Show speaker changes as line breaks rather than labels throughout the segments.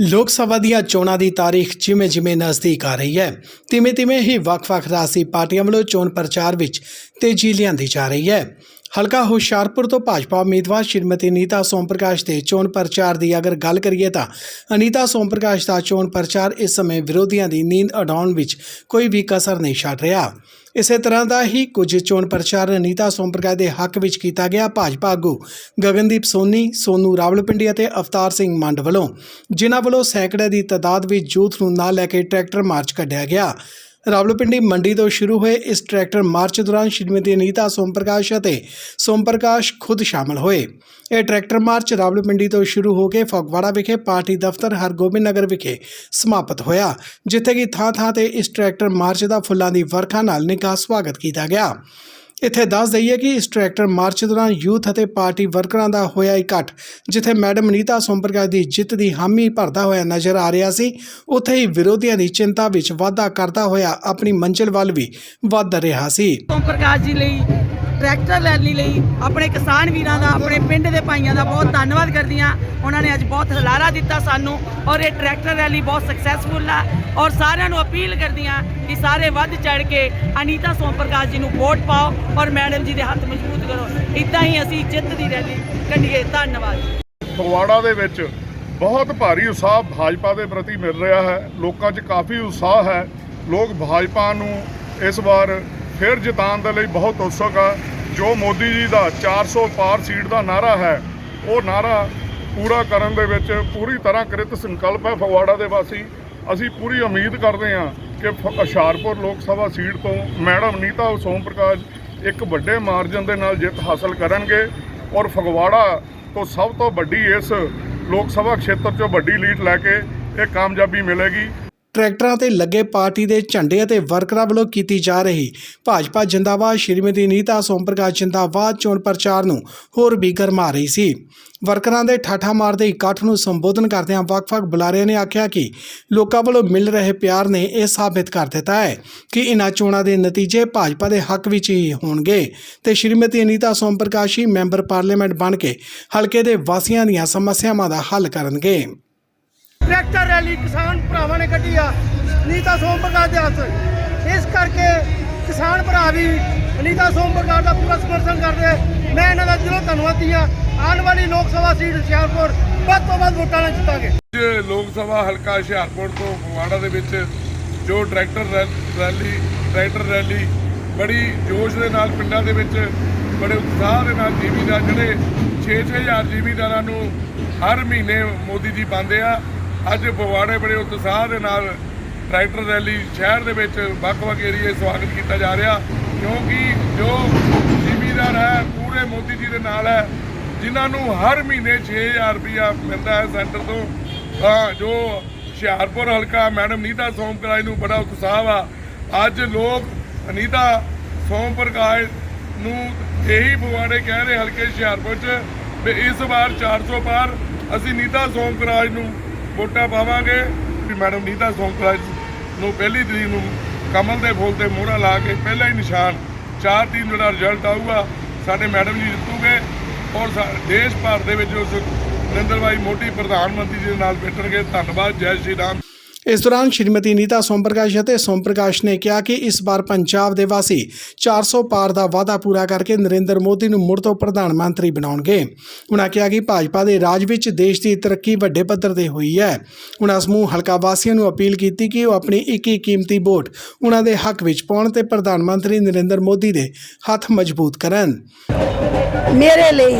ਲੋਕ ਸਭਾ ਦੀਆਂ ਚੋਣਾਂ ਦੀ ਤਾਰੀਖ ਜਿਵੇਂ-ਜਿਵੇਂ ਨਜ਼ਦੀਕ ਆ ਰਹੀ ਹੈ ਤਿਵੇਂ-ਤਿਵੇਂ ਹੀ ਵੱਖ-ਵੱਖ ਰਾਜਸੀ ਪਾਰਟੀਆਂ ਵੱਲੋਂ ਚੋਣ ਪ੍ਰਚਾਰ ਵਿੱਚ ਤੇਜ਼ੀ ਲਿਆਂਦੀ ਜਾ ਰਹੀ ਹੈ। ਹਲਕਾ ਹੁਸ਼ਿਆਰਪੁਰ ਤੋਂ ਭਾਜਪਾ ਉਮੀਦਵਾਰ ਸ਼੍ਰੀਮਤੀ ਨੀਤਾ ਸੋਮ ਪ੍ਰਕਾਸ਼ ਦੇ ਚੋਣ ਪ੍ਰਚਾਰ ਦੀ ਅਗਰ ਗੱਲ ਕਰੀਏ ਤਾਂ ਅਨੀਤਾ ਸੋਮ ਪ੍ਰਕਾਸ਼ ਦਾ ਚੋਣ ਪ੍ਰਚਾਰ ਇਸ ਸਮੇਂ ਵਿਰੋਧੀਆਂ ਦੀ ਨੀਂਦ ਉਡਾਉਣ ਵਿੱਚ ਕੋਈ ਵੀ ਕਸਰ ਨਹੀਂ ਛੱਡ ਰਿਹਾ। ਇਸੇ ਤਰ੍ਹਾਂ ਦਾ ਹੀ ਕੁਝ ਚੋਣ ਪ੍ਰਚਾਰ ਅਨੀਤਾ ਸੋਮ ਪ੍ਰਕਾਸ਼ ਦੇ ਹੱਕ ਵਿੱਚ ਕੀਤਾ ਗਿਆ। ਭਾਜਪਾ ਆਗੂ ਗਗਨਦੀਪ ਸੋਨੀ, ਸੋਨੂ ਰਾਵਲਪਿੰਡੀ ਅਤੇ ਅਵਤਾਰ ਸਿੰਘ ਮੰਡ ਵੱਲੋਂ ਜਿਨ੍ਹਾਂ ਵੱਲੋਂ ਸੈਂਕੜੇ ਦੀ ਤਾਦਾਦ ਵਿੱਚ ਜੂਥ ਨੂੰ ਨਾਲ ਲੈ ਕੇ ਟਰੈਕਟਰ ਮਾਰਚ ਕੱਢਿਆ ਗਿਆ। ਰਾਵਲਪਿੰਡੀ ਮੰਡੀ ਤੋਂ ਸ਼ੁਰੂ ਹੋਏ ਇਸ ਟਰੈਕਟਰ ਮਾਰਚ ਦੌਰਾਨ ਸ਼੍ਰੀਮਤੀ ਅਨੀਤਾ ਸੋਮ ਪ੍ਰਕਾਸ਼ ਅਤੇ ਸੋਮ ਪ੍ਰਕਾਸ਼ ਖੁਦ ਸ਼ਾਮਲ ਹੋਏ। ਇਹ ਟਰੈਕਟਰ ਮਾਰਚ ਰਾਵਲਪਿੰਡੀ ਤੋਂ ਸ਼ੁਰੂ ਹੋ ਕੇ ਫਗਵਾੜਾ ਵਿਖੇ ਪਾਰਟੀ ਦਫ਼ਤਰ ਹਰਗੋਬਿੰਦ ਨਗਰ ਵਿਖੇ ਸਮਾਪਤ ਹੋਇਆ, ਜਿੱਥੇ ਕਿ ਥਾਂ-ਥਾਂ ਤੇ ਇਸ ਟਰੈਕਟਰ ਮਾਰਚ ਦਾ ਫੁੱਲਾਂ ਦੀ ਵਰਖਾ ਨਾਲ ਨਿੱਘਾ ਸਵਾਗਤ ਕੀਤਾ ਗਿਆ। ਇੱਥੇ ਦੱਸ ਦਈਏ ਕਿ ਇਸ ਟਰੈਕਟਰ ਮਾਰਚ ਦੌਰਾਨ ਯੂਥ ਅਤੇ ਪਾਰਟੀ ਵਰਕਰਾਂ ਦਾ ਹੋਇਆ ਇਕੱਠ, ਜਿੱਥੇ ਮੈਡਮ ਨੀਤਾ ਸੋਮਪ੍ਰਕਾਸ਼ ਦੀ ਜਿੱਤ ਦੀ ਹਾਮੀ ਭਰਦਾ ਹੋਇਆ ਨਜ਼ਰ ਆ ਰਿਹਾ ਸੀ। ਉੱਥੇ ਹੀ ਵਿਰੋਧੀਆਂ ਦੀ ਚਿੰਤਾ ਵਿੱਚ ਵਾਧਾ ਕਰਦਾ ਹੋਇਆ ਆਪਣੀ ਮੰਜ਼ਿਲ ਵੱਲ ਵੀ ਵੱਧ ਰਿਹਾ ਸੀ।
ਓਮ ਜੀ ਲਈ ਟਰੈਕਟਰ ਰੈਲੀ ਲਈ ਆਪਣੇ ਕਿਸਾਨ ਵੀਰਾਂ ਦਾ, ਆਪਣੇ ਪਿੰਡ ਦੇ ਭਾਈਆਂ ਦਾ ਬਹੁਤ ਧੰਨਵਾਦ ਕਰਦੀ ਹਾਂ। ਉਹਨਾਂ ਨੇ ਅੱਜ ਬਹੁਤ ਹਲਾਰਾ ਦਿੱਤਾ ਸਾਨੂੰ ਔਰ ਇਹ ਟਰੈਕਟਰ ਰੈਲੀ ਬਹੁਤ ਸਕਸੈਸਫੁਲ ਆ ਔਰ ਸਾਰਿਆਂ ਨੂੰ ਅਪੀਲ ਕਰਦੀ ਹਾਂ ਕਿ ਸਾਰੇ ਵੱਧ ਚੜ ਕੇ ਅਨੀਤਾ ਸੋਮ ਪ੍ਰਕਾਸ਼ ਜੀ ਨੂੰ ਵੋਟ ਪਾਓ ਔਰ ਮੈਡਮ ਜੀ ਦੇ ਹੱਥ ਮਜ਼ਬੂਤ ਕਰੋ। ਇਦਾਂ ਹੀ ਅਸੀਂ ਜਿੱਤ ਦੀ ਰੈਲੀ ਕੱਢੀਏ। ਧੰਨਵਾਦ।
ਫਗਵਾੜਾ ਦੇ ਵਿੱਚ ਬਹੁਤ ਭਾਰੀ ਉਤਸ਼ਾਹ ਭਾਜਪਾ ਦੇ ਪ੍ਰਤੀ ਮਿਲ ਰਿਹਾ ਹੈ। ਲੋਕਾਂ 'ਚ ਕਾਫੀ ਉਤਸ਼ਾਹ ਹੈ। ਲੋਕ ਭਾਜਪਾ ਨੂੰ ਇਸ ਵਾਰ ਫਿਰ ਜਿਤਾਉਣ ਦੇ ਲਈ ਬਹੁਤ ਉਤਸੁਕ ਆ। ਜੋ ਮੋਦੀ ਜੀ ਦਾ 400 ਪਾਰ ਸੀਟ ਦਾ ਨਾਰਾ ਹੈ, ਉਹ ਨਾਰਾ ਪੂਰਾ ਕਰਨ ਦੇ ਵਿੱਚ ਪੂਰੀ ਤਰ੍ਹਾਂ ਕ੍ਰਿਤ ਸੰਕਲਪ ਹੈ ਫਗਵਾੜਾ ਦੇ ਵਾਸੀ। ਅਸੀਂ ਪੂਰੀ ਉਮੀਦ ਕਰਦੇ ਹਾਂ ਕਿ ਫ- ਹੁਸ਼ਿਆਰਪੁਰ ਲੋਕ ਸਭਾ ਸੀਟ ਤੋਂ ਮੈਡਮ ਨੀਤਾ ਸੋਮ ਪ੍ਰਕਾਸ਼ ਇੱਕ ਵੱਡੇ ਮਾਰਜਨ ਦੇ ਨਾਲ ਜਿੱਤ ਹਾਸਲ ਕਰਨਗੇ ਔਰ ਫਗਵਾੜਾ ਤੋਂ ਸਭ ਤੋਂ ਵੱਡੀ ਇਸ ਲੋਕ ਸਭਾ ਖੇਤਰ 'ਚੋਂ ਵੱਡੀ ਲੀਡ ਲੈ ਕੇ ਇਹ ਕਾਮਯਾਬੀ ਮਿਲੇਗੀ।
ਟਰੈਕਟਰਾਂ ਤੇ ਲੱਗੇ ਪਾਰਟੀ ਦੇ ਝੰਡੇ ਅਤੇ ਵਰਕਰਾਂ ਵੱਲੋਂ ਕੀਤੀ ਜਾ ਰਹੀ ਭਾਜਪਾ ਜਿੰਦਾਬਾਦ ਸ਼੍ਰੀਮਤੀ ਨੀਤਾ, ਸੋਮ ਪ੍ਰਕਾਸ਼ ਜਿੰਦਾਬਾਦ ਚੋਣ ਪ੍ਰਚਾਰ ਨੂੰ ਹੋਰ ਵੀ ਗਰਮਾ ਰਹੀ ਸੀ। ਵਰਕਰਾਂ ਦੇ ਠਾਠਾ ਮਾਰਦੇ ਇਕੱਠ ਨੂੰ ਸੰਬੋਧਨ ਕਰਦਿਆਂ ਵੱਖ-ਵੱਖ ਬੁਲਾਰਿਆਂ ਨੇ ਆਖਿਆ ਕਿ ਲੋਕਾਂ ਵੱਲੋਂ ਮਿਲ ਰਹੇ ਪਿਆਰ ਨੇ ਇਹ ਸਾਬਿਤ ਕਰ ਦਿੱਤਾ ਹੈ ਕਿ ਇਨ੍ਹਾਂ ਚੋਣਾਂ ਦੇ ਨਤੀਜੇ ਭਾਜਪਾ ਦੇ ਹੱਕ ਵਿੱਚ ਹੀ ਹੋਣਗੇ ਤੇ ਸ਼੍ਰੀਮਤੀ ਅਨੀਤਾ ਸੋਮ ਪ੍ਰਕਾਸ਼ ਹੀ ਮੈਂਬਰ ਪਾਰਲੀਮੈਂਟ ਬਣ ਕੇ ਹਲਕੇ ਦੇ ਵਾਸੀਆਂ ਦੀਆਂ ਸਮੱਸਿਆਵਾਂ ਦਾ ਹੱਲ ਕਰਨਗੇ।
ਟਰੈਕਟਰ ਰੈਲੀ ਕਿਸਾਨ ਭਰਾਵਾਂ ਨੇ ਕੱਢੀ ਆ ਨੀਤਾ ਸੋਮ ਪ੍ਰਕਾਸ਼ ਦੇ ਹੱਥ। ਇਸ ਕਰਕੇ ਕਿਸਾਨ ਭਰਾ ਵੀ ਨੀਤਾ ਸੋਮ ਪ੍ਰਕਾਸ਼ ਦਾ ਪੂਰਾ ਸਮਰਥਨ ਕਰਦੇ। ਮੈਂ ਇਹਨਾਂ ਦਾ ਦਿਲੋਂ ਧੰਨਵਾਦੀ ਆ ਆਉਣ ਵਾਲੀ ਲੋਕ ਸਭਾ ਸੀਟ ਹੁਸ਼ਿਆਰਪੁਰ ਵੱਧ ਤੋਂ ਵੱਧ ਵੋਟਾਂ ਨਾਲ ਜਿੱਤਾਂਗੇ।
ਅੱਜ ਲੋਕ ਸਭਾ ਹਲਕਾ ਹੁਸ਼ਿਆਰਪੁਰ ਤੋਂ ਫਗਵਾੜਾ ਦੇ ਵਿੱਚ ਜੋ ਟਰੈਕਟਰ ਰੈ- ਰੈਲੀ, ਟਰੈਕਟਰ ਰੈਲੀ ਬੜੀ ਜੋਸ਼ ਦੇ ਨਾਲ ਪਿੰਡਾਂ ਦੇ ਵਿੱਚ, ਬੜੇ ਉਤਸ਼ਾਹ ਦੇ ਨਾਲ ਜੀਵੀਦਾਰ ਜਿਹੜੇ 6-6000 ਜੀਵੀਦਾਰਾਂ ਨੂੰ ਹਰ ਮਹੀਨੇ ਮੋਦੀ ਜੀ ਪਾਉਂਦੇ ਆ ਅੱਜ ਫਗਵਾੜੇ ਬੜੇ ਉਤਸ਼ਾਹ ਦੇ ਨਾਲ ਟਰੈਕਟਰ ਰੈਲੀ ਸ਼ਹਿਰ ਦੇ ਵਿੱਚ ਵੱਖ-ਵੱਖ ਏਰੀਏ ਸਵਾਗਤ ਕੀਤਾ ਜਾ ਰਿਹਾ, ਕਿਉਂਕਿ ਜੋ ਜ਼ਿਮੀਦਾਰ ਹੈ, ਪੂਰੇ ਮੋਦੀ ਜੀ ਦੇ ਨਾਲ ਹੈ, ਜਿਨ੍ਹਾਂ ਨੂੰ ਹਰ ਮਹੀਨੇ 6000 ਰੁਪਇਆ ਮਿਲਦਾ ਹੈ ਸੈਂਟਰ ਤੋਂ। ਤਾਂ ਜੋ ਹੁਸ਼ਿਆਰਪੁਰ ਹਲਕਾ, ਮੈਡਮ ਨੀਤਾ ਸੋਮਕਰਾਜ ਨੂੰ ਬੜਾ ਉਤਸ਼ਾਹ ਵਾ ਅੱਜ ਲੋਕ ਅਨੀਤਾ ਸੋਮ ਪ੍ਰਕਾਸ਼ ਨੂੰ ਇਹੀ ਬਵਾੜੇ ਕਹਿ ਰਹੇ ਹਲਕੇ ਹੁਸ਼ਿਆਰਪੁਰ ਚ ਵੀ ਇਸ ਵਾਰ 400 ਪਾਰ ਅਸੀਂ ਨੀਤਾ ਸੋਮਕਰਾਜ ਨੂੰ ਵੋਟਾਂ ਪਾਵਾਂਗੇ। ਵੀ ਮੈਡਮ ਨੀਤਾ ਸੋਮ ਪ੍ਰਕਾਸ਼ ਨੂੰ ਪਹਿਲੀ ਤਰੀਕ ਨੂੰ ਕਮਲ ਦੇ ਫੁੱਲ ਤੇ ਮੋਹਰਾ ਲਾ ਕੇ ਪਹਿਲਾ ਹੀ ਨਿਸ਼ਾਨ 4 ਤੀਨ ਜਿਹੜਾ ਰਿਜ਼ਲਟ ਆਊਗਾ, ਸਾਡੇ ਮੈਡਮ ਜੀ ਜਿੱਤੂਗੇ। ਔਰ ਸਾ- ਦੇਸ਼ ਭਰ ਦੇ ਵਿੱਚ ਉਸ ਨਰਿੰਦਰ ਭਾਈ ਮੋਦੀ ਪ੍ਰਧਾਨ ਮੰਤਰੀ ਜੀ ਦੇ ਨਾਲ ਬੈਠਣਗੇ। ਧੰਨਵਾਦ, ਜੈ ਸ਼੍ਰੀ ਰਾਮ।
ਇਸ ਦੌਰਾਨ ਸ਼੍ਰੀਮਤੀ ਨੀਤਾ ਸੋਮ ਪ੍ਰਕਾਸ਼ ਅਤੇ ਸੋਮ ਪ੍ਰਕਾਸ਼ ਨੇ ਕਿਹਾ ਕਿ ਇਸ ਵਾਰ ਪੰਜਾਬ ਦੇ ਵਾਸੀ 400 ਪਾਰ ਦਾ ਵਾਅਦਾ ਪੂਰਾ ਕਰਕੇ ਨਰਿੰਦਰ ਮੋਦੀ ਨੂੰ ਮੁੜ ਤੋਂ ਪ੍ਰਧਾਨ ਮੰਤਰੀ ਬਣਾਉਣਗੇ। ਉਨ੍ਹਾਂ ਕਿਹਾ ਕਿ ਭਾਜਪਾ ਦੇ ਰਾਜ ਵਿੱਚ ਦੇਸ਼ ਦੀ ਤਰੱਕੀ ਵੱਡੇ ਪੱਧਰ ਤੇ ਹੋਈ ਹੈ। ਉਨ੍ਹਾਂ ਸਮੂਹ ਹਲਕਾ ਵਾਸੀਆਂ ਨੂੰ ਅਪੀਲ ਕੀਤੀ ਕਿ ਉਹ ਆਪਣੀ ਇੱਕ ਇੱਕ ਕੀਮਤੀ ਵੋਟ ਉਹਨਾਂ ਦੇ ਹੱਕ ਵਿੱਚ ਪਾਉਣ ਤੇ ਪ੍ਰਧਾਨ ਮੰਤਰੀ ਨਰਿੰਦਰ ਮੋਦੀ ਦੇ ਹੱਥ ਮਜ਼ਬੂਤ ਕਰਨ।
ਮੇਰੇ ਲਈ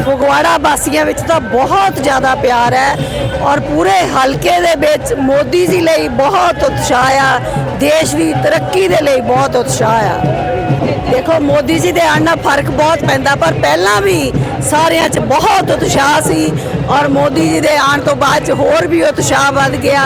ਫਗਵਾੜਾ ਵਾਸੀਆਂ ਵਿੱਚ ਤਾਂ ਬਹੁਤ ਜ਼ਿਆਦਾ ਪਿਆਰ ਹੈ ਔਰ ਪੂਰੇ ਹਲਕੇ ਦੇ ਵਿੱਚ ਮੋਦੀ ਜੀ ਲਈ ਬਹੁਤ ਉਤਸ਼ਾਹ ਆ, ਦੇਸ਼ ਦੀ ਤਰੱਕੀ ਦੇ ਲਈ ਬਹੁਤ ਉਤਸ਼ਾਹ ਆ। ਦੇਖੋ, ਮੋਦੀ ਜੀ ਦੇ ਆਉਣ ਨਾਲ ਫ਼ਰਕ ਬਹੁਤ ਪੈਂਦਾ, ਪਰ ਪਹਿਲਾਂ ਵੀ ਸਾਰਿਆਂ 'ਚ ਬਹੁਤ ਉਤਸ਼ਾਹ ਸੀ। ਔਰ ਮੋਦੀ ਜੀ ਦੇ ਆਉਣ ਤੋਂ ਬਾਅਦ 'ਚ ਹੋਰ ਵੀ ਉਤਸ਼ਾਹ ਵੱਧ ਗਿਆ।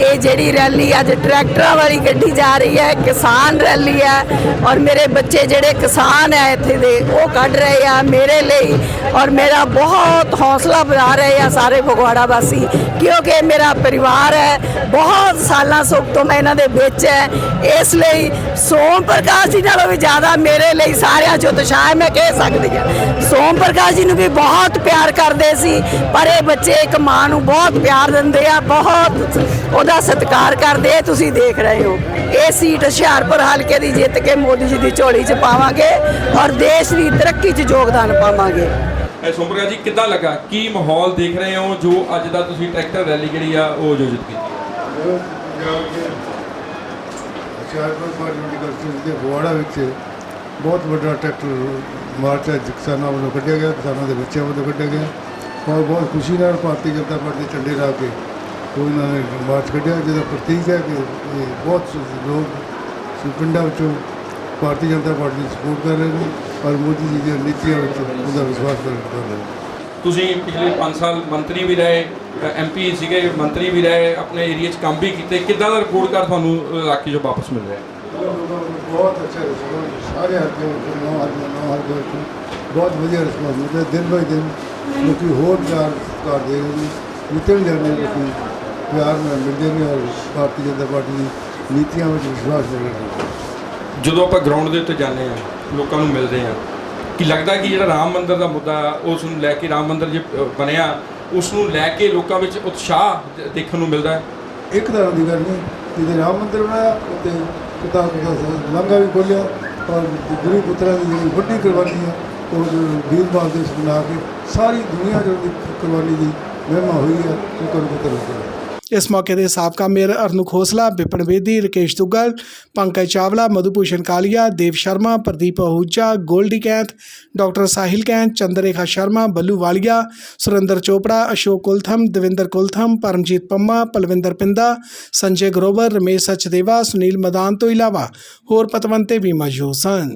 ਇਹ ਜਿਹੜੀ ਰੈਲੀ ਅੱਜ ਟਰੈਕਟਰਾਂ ਵਾਲੀ ਗੱਡੀ ਜਾ ਰਹੀ ਹੈ, ਕਿਸਾਨ ਰੈਲੀ ਹੈ ਔਰ ਮੇਰੇ ਬੱਚੇ ਜਿਹੜੇ ਕਿਸਾਨ ਹੈ ਇੱਥੇ ਦੇ, ਉਹ ਕੱਢ ਰਹੇ ਆ ਮੇਰੇ ਲਈ ਔਰ ਮੇਰਾ ਬਹੁਤ ਹੌਸਲਾ ਵਧਾ ਰਹੇ ਆ ਸਾਰੇ ਫਗਵਾੜਾ ਵਾਸੀ। ਕਿਉਂਕਿ ਮੇਰਾ ਪਰਿਵਾਰ ਹੈ, ਬਹੁਤ ਸਾਲਾਂ ਸੁੱਖ ਤੋਂ ਮੈਂ ਇਹਨਾਂ ਦੇ ਵਿੱਚ ਹੈ। ਇਸ ਲਈ ਸੋਮ ਪ੍ਰਕਾਸ਼ ਜੀ ਨਾਲੋਂ ਵੀ ਜ਼ਿਆਦਾ ਮੇਰੇ ਲਈ ਸਾਰਿਆਂ 'ਚ ਉਤਸ਼ਾਹ ਹੈ, ਮੈਂ ਕਹਿ ਸਕਦੀ ਹਾਂ। ਸੋਮ ਪ੍ਰਕਾਸ਼ ਜੀ ਨੂੰ ਵੀ ਬਹੁਤ ਪਿਆਰ ਕਰਦੇ ਸੀ। ਪਰ ਇਹ ਬੱਚੇ ਇੱਕ ਮਾਂ ਨੂੰ ਬਹੁਤ ਪਿਆਰ ਦਿੰਦੇ ਆ ਬਹੁਤ ਉਹਦਾ ਸਤਿਕਾਰ ਕਰਦੇ ਆ ਤੁਸੀਂ ਦੇਖ ਰਹੇ ਹੋ। ਇਹ ਸੀਟ ਹੁਸ਼ਿਆਰਪੁਰ ਹਲਕੇ ਦੀ ਜਿੱਤ ਕੇ ਮੋਦੀ ਜੀ ਦੀ ਝੋਲੀ 'ਚ ਪਾਵਾਂਗੇ ਔਰ ਦੇਸ਼ ਦੀ ਤਰੱਕੀ 'ਚ ਯੋਗਦਾਨ ਪਾਵਾਂਗੇ।
ਇਹ ਸੋਮਪ੍ਰਕਾਸ਼ ਜੀ ਕਿੱਦਾਂ ਲੱਗਾ? ਕੀ ਮਾਹੌਲ ਦੇਖ ਰਹੇ ਹੋ ਜੋ ਅੱਜ ਦਾ ਤੁਸੀਂ ਟਰੈਕਟਰ ਰੈਲੀ ਜਿਹੜੀ ਆ ਉਹ ਆਯੋਜਿਤ ਕੀਤੀ?
ਹੁਸ਼ਿਆਰਪੁਰ ਦੇ ਵਿੱਚ ਬਹੁਤ ਵੱਡਾ ਟਰੈਕਟਰ ਮਾਰਚ ਕਿਸਾਨਾਂ ਵੱਲੋਂ ਕੱਢਿਆ ਗਿਆ ਕਿਸਾਨਾਂ ਦੇ ਬੱਚਿਆਂ ਵੱਲੋਂ ਕੱਢਿਆ ਗਿਆ। ਔਰ ਬਹੁਤ ਖੁਸ਼ੀ ਨਾਲ ਭਾਰਤੀ ਜਨਤਾ ਪਾਰਟੀ ਝੰਡੇ ਲਾ ਕੇ ਉਹ ਇਹਨਾਂ ਨੇ ਮਾਰਚ ਕੱਢਿਆ ਜਿਹਦਾ ਪ੍ਰਤੀਕ ਹੈ ਕਿ ਇਹ ਬਹੁਤ ਲੋਕ ਪਿੰਡਾਂ ਵਿੱਚੋਂ ਭਾਰਤੀ ਜਨਤਾ ਪਾਰਟੀ ਦੀ ਸਪੋਰਟ ਕਰ ਰਹੇ ਨੇ ਔਰ ਮੋਦੀ ਜੀ ਦੀਆਂ ਨੀਤੀਆਂ ਵਿੱਚ ਉਹਦਾ ਵਿਸ਼ਵਾਸ ਕਰ ਕਰ ਰਹੇ ਨੇ।
ਤੁਸੀਂ ਪਿਛਲੇ 5 ਸਾਲ ਮੰਤਰੀ ਵੀ ਰਹੇ ਐਮਪੀ ਸੀਗੇ ਮੰਤਰੀ ਵੀ ਰਹੇ ਆਪਣੇ ਏਰੀਆ 'ਚ ਕੰਮ ਵੀ ਕੀਤੇ। ਕਿੱਦਾਂ ਦਾ ਰਿਪੋਰਟ ਕਾਰਡ ਤੁਹਾਨੂੰ ਇਲਾਕੇ 'ਚੋਂ ਵਾਪਸ ਮਿਲ ਰਿਹਾ
ਬਹੁਤ ਅੱਛਾ ਰਿਸਪੌਂਸ ਸਾਰੇ ਹਲਕੇ ਵਿੱਚ ਨੌ ਹਲਕੇ ਨੌ ਹਲਕੇ ਵਿੱਚ ਬਹੁਤ ਵਧੀਆ ਰਿਸਪੌਂਸ ਮਿਲਦਾ ਦਿਨ ਬਾਈ ਦਿਨ ਲੋਕੀ ਹੋਰ ਪਿਆਰ ਕਰਦੇ ਨੇ ਜਿੱਥੇ ਜਾਂਦੇ ਲੋਕੀ ਪਿਆਰ ਨਾਲ ਮਿਲਦੇ ਨੇ ਔਰ ਭਾਰਤੀ ਜਨਤਾ ਪਾਰਟੀ ਦੀ ਨੀਤੀਆਂ ਵਿੱਚ ਵਿਸ਼ਵਾਸ ਰੱਖਦੇ।
ਜਦੋਂ ਆਪਾਂ ਗਰਾਊਂਡ ਦੇ ਉੱਤੇ ਜਾਂਦੇ ਆ ਲੋਕਾਂ ਨੂੰ ਮਿਲਦੇ ਆ ਕੀ ਲੱਗਦਾ ਕਿ ਜਿਹੜਾ ਰਾਮ ਮੰਦਿਰ ਦਾ ਮੁੱਦਾ ਉਸ ਨੂੰ ਲੈ ਕੇ ਰਾਮ ਮੰਦਿਰ ਜੇ ਬਣਿਆ ਉਸ ਨੂੰ ਲੈ ਕੇ ਲੋਕਾਂ ਵਿੱਚ ਉਤਸ਼ਾਹ ਦੇਖਣ ਨੂੰ ਮਿਲਦਾ ਹੈ?
ਇੱਕ ਤਰ੍ਹਾਂ ਦੀ ਗੱਲ ਨਹੀਂ ਜਿਹਦੇ ਰਾਮ ਮੰਦਿਰ ਬਣਾਇਆ ਉੱਤੇ ਕਿਤਾਬ ਦਾ ਲੰਗਾ ਵੀ ਖੋਲਿਆ ਔਰ ਗੁਰੂ ਪੁੱਤਰਾਂ ਦੀ ਜਿਹੜੀ ਵੱਡੀ ਕੁਰਬਾਨੀ ਹੈ ਉਹ ਜੋ ਵੀਰ ਬਾਲ ਕੇ ਸਾਰੀ ਦੁਨੀਆ ਜੋ ਕੁਰਬਾਨੀ ਦੀ ਮਹਿਮਾ ਹੋਈ ਹੈ, ਉਹ ਕਰਨ ਪਤਾ ਲੱਗਦਾ
ਇਸ ਮੌਕੇ ਦੇ ਸਾਬਕਾ ਮੇਅਰ ਅਰਨੂ ਖੋਸਲਾ, ਵਿਪਨ ਬੇਦੀ, ਰਕੇਸ਼ ਦੁੱਗਲ, ਪੰਕਜ ਚਾਵਲਾ, ਮਧੂਭੂਸ਼ਣ ਕਾਲੀਆ, ਦੇਵ ਸ਼ਰਮਾ, ਪ੍ਰਦੀਪ ਅਹੂਜਾ, ਗੋਲਡੀ ਕੈਂਥ, ਡਾਕਟਰ ਸਾਹਿਲ ਕੈਂਥ, ਚੰਦਰੇਖਾ ਸ਼ਰਮਾ, ਬੱਲੂ ਵਾਲੀਆ, ਸੁਰਿੰਦਰ ਚੋਪੜਾ, ਅਸ਼ੋਕ ਕੁਲਥਮ, ਦਵਿੰਦਰ ਕੁਲਥਮ, ਪਰਮਜੀਤ ਪੰਮਾ, ਪਲਵਿੰਦਰ ਪਿੰਦਾ, ਸੰਜੇ ਗਰੋਵਰ, ਰਮੇਸ਼ ਸਚਦੇਵਾ, ਸੁਨੀਲ ਮਦਾਨ ਤੋਂ ਇਲਾਵਾ ਹੋਰ ਪਤਵੰਤੇ ਵੀ ਮੌਜੂਦ ਸਨ।